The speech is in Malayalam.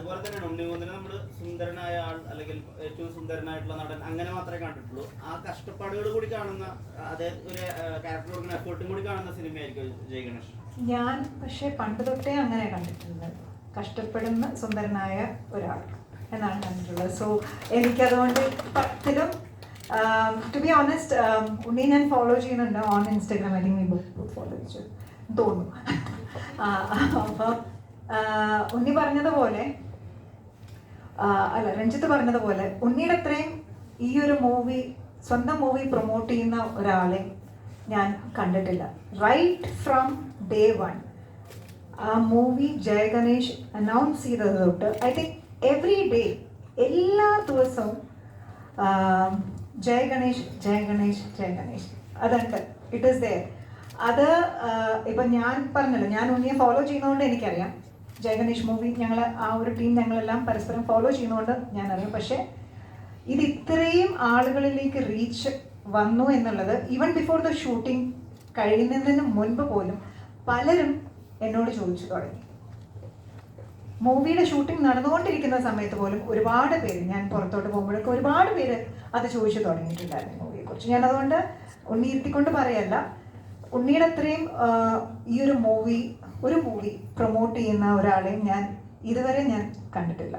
അതുപോലെ തന്നെ ഉണ്ണിമുന്തനെ നമ്മൾ സുന്ദരനായ ആൾ അല്ലെങ്കിൽ ഏറ്റവും സുന്ദരനായിട്ടുള്ള നടൻ അങ്ങനെ മാത്രമേ കണ്ടിട്ടുള്ളൂ. ആ കഷ്ടപ്പാടുകൾ കൂടി കാണുന്ന അതേ ഒരു ക്യാരക്ടർ കൊടുക്കുന്ന എഫേർട്ടും കൂടി കാണുന്ന സിനിമയായിരിക്കും ജയ ഗണേഷ്. ഞാൻ പക്ഷേ പണ്ട് തൊട്ടേ അങ്ങനെ കണ്ടിട്ടുള്ളത്. കഷ്ടപ്പെടുന്ന സുന്ദരനായ ഒരാൾ എന്നാണ് കണ്ടിട്ടുള്ളത്. സോ എനിക്കതുകൊണ്ട് പത്തിലും ടു ബി ഓണസ്റ്റ് ഉണ്ണി ഞാൻ ഫോളോ ചെയ്യുന്നുണ്ട് ഓൺ ഇൻസ്റ്റാഗ്രാം അല്ലെങ്കിൽ ഫോളോ ചെയ്തു തോന്നുന്നു. അപ്പോൾ ഉണ്ണി പറഞ്ഞതുപോലെ അല്ല രഞ്ജിത്ത് പറഞ്ഞതുപോലെ ഉണ്ണിയുടെ അത്രയും ഈ ഒരു മൂവി സ്വന്തം മൂവി പ്രൊമോട്ട് ചെയ്യുന്ന ഒരാളെ ഞാൻ കണ്ടിട്ടില്ല. റൈറ്റ് ഫ്രം ഡേ വൺ ആ മൂവി ജയ ഗണേഷ് അനൗൺസ് ചെയ്തത് തൊട്ട് ഐ തിങ്ക് എവറി ഡേ എല്ലാ ദിവസവും ആ, ജയ ഗണേഷ് ജയ ഗണേഷ് ജയ ഗണേഷ് അതുണ്ട് ഇറ്റ് ഈസ് ദയർ അത് ഇപ്പം ഞാൻ പറഞ്ഞല്ലോ ഞാൻ ഉണ്ണിയെ ഫോളോ ചെയ്യുന്നതുകൊണ്ട് എനിക്കറിയാം. ജയ ഗണേഷ് മൂവി ഞങ്ങൾ ആ ഒരു ടീം ഞങ്ങളെല്ലാം പരസ്പരം ഫോളോ ചെയ്യുന്നതുകൊണ്ട് ഞാൻ അറിയാം പക്ഷേ ഇത് ഇത്രയും ആളുകളിലേക്ക് റീച്ച് വന്നു എന്നുള്ളത് ഈവൻ ബിഫോർ ദ ഷൂട്ടിംഗ് കഴിയുന്നതിന് മുൻപ് പോലും പലരും എന്നോട് ചോദിച്ചു തുടങ്ങി. മൂവിയുടെ ഷൂട്ടിംഗ് നടന്നുകൊണ്ടിരിക്കുന്ന സമയത്ത് പോലും ഒരുപാട് പേര് ഞാൻ പുറത്തോട്ട് പോകുമ്പോഴൊക്കെ ഒരുപാട് പേര് അത് ചോദിച്ചു തുടങ്ങിയിട്ടുണ്ടായിരുന്നു മൂവിയെക്കുറിച്ച്. ഞാനതുകൊണ്ട് ഞാൻ അതുകൊണ്ട് ഉണ്ണി പറയല്ല ഉണ്ണിയുടെ അത്രയും ഈ ഒരു മൂവി ഒരു മൂവി പ്രൊമോട്ട് ചെയ്യുന്ന ഒരാളെയും ഞാൻ ഇതുവരെ ഞാൻ കണ്ടിട്ടില്ല.